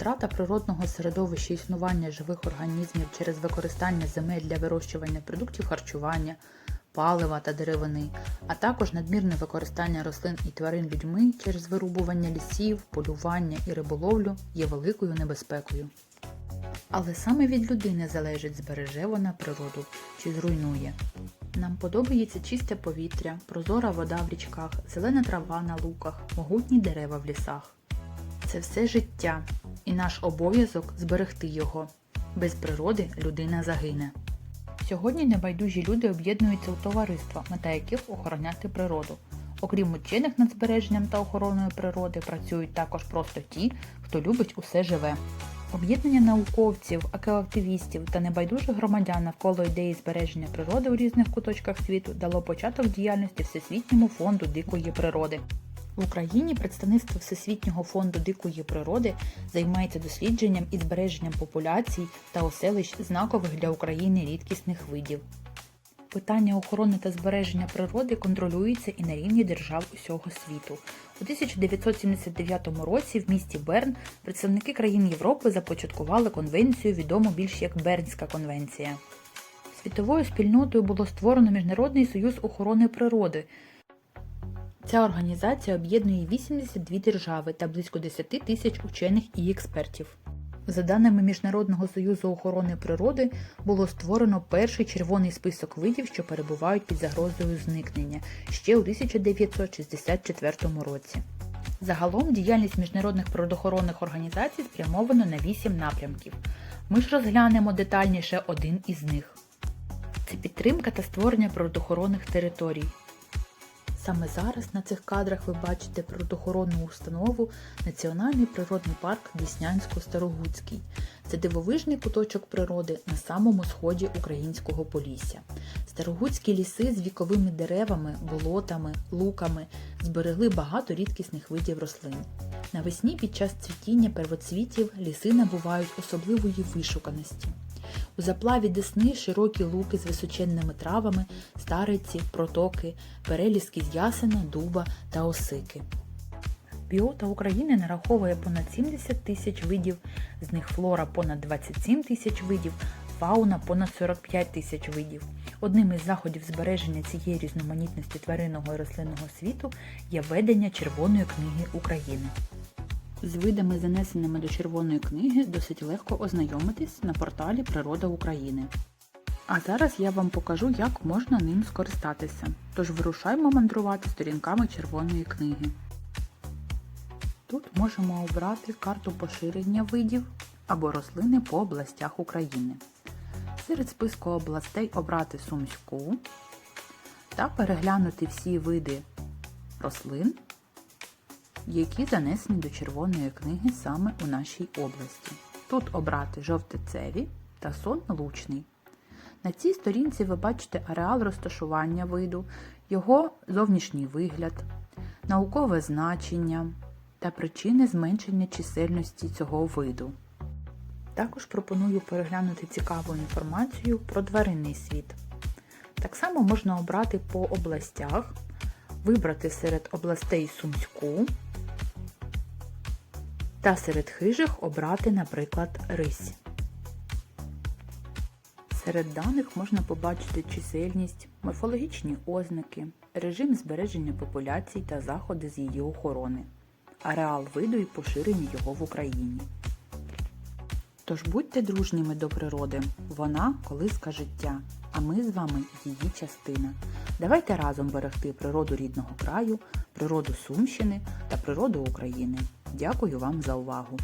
Втрата природного середовища існування живих організмів через використання земель для вирощування продуктів харчування, палива та деревини, а також надмірне використання рослин і тварин людьми через вирубування лісів, полювання і риболовлю є великою небезпекою. Але саме від людини залежить, збереже вона природу чи зруйнує. Нам подобається чисте повітря, прозора вода в річках, зелена трава на луках, могутні дерева в лісах. Це все життя, і наш обов'язок зберегти його. Без природи людина загине. Сьогодні небайдужі люди об'єднуються у товариства, мета яких охороняти природу. Окрім учених над збереженням та охороною природи, працюють також просто ті, хто любить усе живе. Об'єднання науковців, екоактивістів та небайдужих громадян навколо ідеї збереження природи у різних куточках світу дало початок діяльності Всесвітньому фонду дикої природи. В Україні представництво Всесвітнього фонду дикої природи займається дослідженням і збереженням популяцій та оселищ знакових для України рідкісних видів. Питання охорони та збереження природи контролюється і на рівні держав усього світу. У 1979 році в місті Берн представники країн Європи започаткували конвенцію, відому більш як Бернська конвенція. Світовою спільнотою було створено Міжнародний союз охорони природи. Ця організація об'єднує 82 держави та близько 10 тисяч учених і експертів. За даними Міжнародного союзу охорони природи, було створено перший червоний список видів, що перебувають під загрозою зникнення ще у 1964 році. Загалом діяльність міжнародних природоохоронних організацій спрямована на 8 напрямків. Ми ж розглянемо детальніше один із них. Це підтримка та створення природоохоронних територій. Саме зараз на цих кадрах ви бачите природоохоронну установу Національний природний парк Деснянсько-Старогуцький. Це дивовижний куточок природи на самому сході українського Полісся. Старогуцькі ліси з віковими деревами, болотами, луками зберегли багато рідкісних видів рослин. Навесні під час цвітіння первоцвітів ліси набувають особливої вишуканості. У заплаві Десни широкі луки з височенними травами, стариці, протоки, переліски з ясена, дуба та осики. Біота України нараховує понад 70 тисяч видів, з них флора понад 27 тисяч видів, фауна понад 45 тисяч видів. Одним із заходів збереження цієї різноманітності тваринного і рослинного світу є ведення Червоної книги України. З видами, занесеними до Червоної книги, досить легко ознайомитись на порталі Природа України. А зараз я вам покажу, як можна ним скористатися. Тож вирушаймо мандрувати сторінками Червоної книги. Тут можемо обрати карту поширення видів або рослини по областях України. Серед списку областей обрати Сумську та переглянути всі види рослин, які занесені до Червоної книги саме у нашій області. Тут обрати жовтицеві та сон лучний. На цій сторінці ви бачите ареал розташування виду, його зовнішній вигляд, наукове значення та причини зменшення чисельності цього виду. Також пропоную переглянути цікаву інформацію про тваринний світ. Так само можна обрати по областях, вибрати серед областей Сумську та серед хижих обрати, наприклад, рись. Серед даних можна побачити чисельність, морфологічні ознаки, режим збереження популяцій та заходи з її охорони, ареал виду і поширення його в Україні. Тож будьте дружніми до природи, вона колиска життя, а ми з вами її частина. Давайте разом берегти природу рідного краю, природу Сумщини та природу України. Дякую вам за увагу!